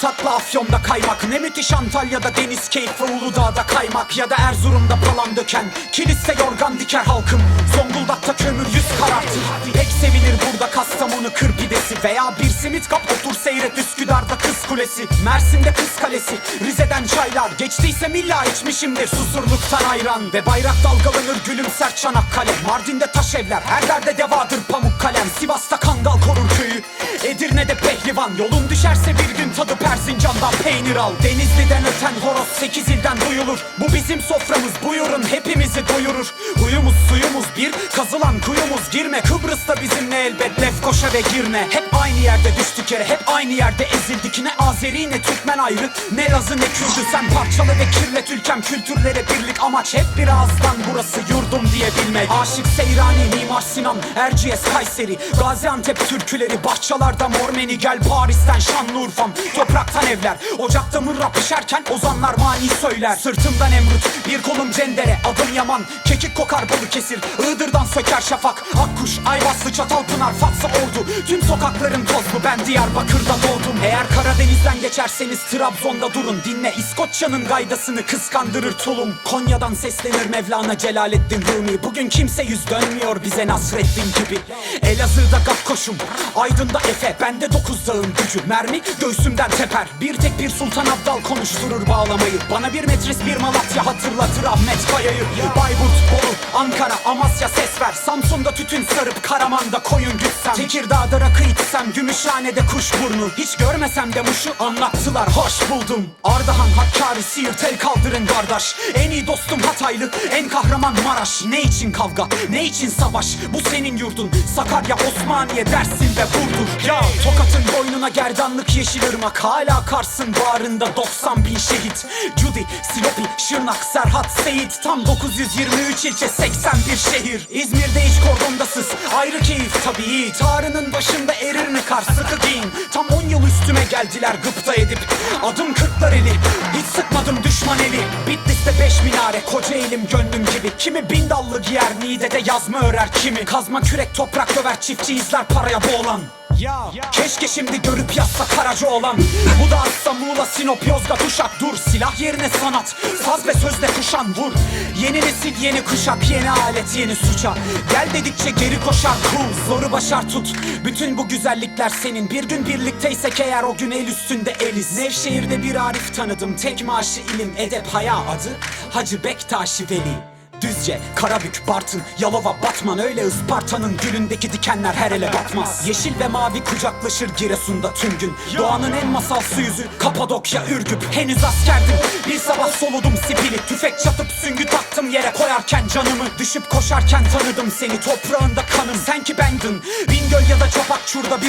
tatlı Afyon'da kaymak. Ne müthiş Antalya'da deniz keyfi Uludağ'da kaymak. Ya da Erzurum'da palan döken Kiliste yorgan diker halkım. Zonguldak'ta kömür yüz karartır. Pek sevilir burada Kastamonu kır pidesi Veya bir simit kap otur seyret Üsküdar'da kız kulesi. Mersin'de kız kalesi. Rize'den çaylar Geçtiysem illa içmişimdir. Susurluktan ayran Ve bayrak dalgalanır gülümser Çanakkale Mardin'de taş evler Her derde devadır pamuk kalem. Sivas'ta kangal korur köyü Edirne'de pehlivan Yolun düşerse bir gün tadı Persincan'dan peynir al. Denizli'den öten horoz sekiz ilden duyulur. Bu bizim soframız buyurun hepimizi doyurur. Huyumuz suyumuz bir Kazılan kuyumuz girme. Kıbrıs'ta bizimle elbet Lefkoşa ve Girne. Hep aynı yerde düştük yere Hep aynı yerde ezildik. Ne Azeri ne Türkmen ayrı Ne Lazı ne Kürdü. Sen parçalı ve kirlet ülkem Kültürlere birlik amaç. Hep bir ağızdan burası yurdum diye bilmek Aşık Seyrani Mimar Sinan Erciyes Kayseri. Gaziantep türküleri Bahçalarda Mormeni Gel Paris'ten Şanlıurfa'm Topraktan evler. Ocakta mırra pişerken ozanlar mani söyler. Sırtımdan emrut Bir kolum cendere. Adım Yaman Kekik kokar balı kesir Iğdır'dan söker şafak. Akkuş Ayvaslı Çatalpınar Fatsa Ordu. Tüm sokakların tozlu Ben Diyarbakır'da doğdum. Eğer Karadeniz'den geçerseniz Trabzon'da durun. Dinle İskoçya'nın gaydasını kıskandırır tulum. Konya'dan seslenir Mevlana Celaleddin Rumi. Bugün kimse yüz dönmüyor bize Nasreddin gibi. Elazığ'da Gakkoş'um Aydın'da Efe. Bende dokuz dağın gücü. Mermi göğsümden teper. Bir tek bir Sultan Abdal konuşturur bağlamayı. Bana bir metris bir Malatya hatırlatır Ahmet Kaya'yı Bayburt, Ankara, Amasya ses ver. Samsun'da tütün sarıp Karaman'da koyun gütsem. Tekirdağ'da rakı içsem. Gümüşhane'de kuş burnu. Hiç görmesem de muşu anlattılar. Hoş buldum. Ardahan, Hakkari, Siirt el kaldırın kardeş. En iyi dostum Hataylı, en kahraman Maraş. Ne için kavga, ne için savaş? Bu senin yurdun. Sakarya, Osmaniye, Dersin ve Burdur. Ya Tokat'ın boynuna gerdanlık yeşil ırmak. Hala Kars'ın bağrında 90 bin şehit. Cudi, Silopi, Şırnak, Serhat, Seyit. Tam 923 ilçe 81 şehir. İzmir'de iç kordondasız ayrı keyif tabii. Tarının başında erir mi kar? Sıkı giyin. Tam 10 yıl üstüme geldiler gıpta edip. Adım kırklar eli hiç sıkmadım düşman eli. Bitlis'te beş minare koca elim gönlüm gibi. Kimi bin dallı giyer Niğde'de yazma örer kimi. Kazma kürek toprak döver çiftçi izler paraya boğulan keşke şimdi görüp yazsa Karaca olan. Bu da atsa Muğla, Sinop, Yozgat, Uşak. Dur silah yerine sanat Saz ve sözle kuşan. Vur. Yeni nesil yeni kuşak yeni alet yeni suça. Gel dedikçe geri koşar cool Zoru başar tut. Bütün bu güzellikler senin. Bir gün birlikteysek eğer o gün el üstünde eliz. Nevşehir'de bir Arif tanıdım. Tek maaşı ilim edep haya adı Hacı Bektaşi Veli Düzce, Karabük, Bartın, Yalova, Batman Öyle Isparta'nın gülündeki dikenler her ele batmaz. Yeşil ve mavi kucaklaşır Giresun'da tüm gün. Doğanın en masalsı yüzü Kapadokya, Ürgüp. Henüz askerdim. Bir sabah soludum sipili Tüfek çatıp süngü taktım. Yere koyarken canımı Düşüp koşarken tanıdım. Seni toprağında kanım. Sen ki bendin. Bingöl ya da Çopakçur'da bir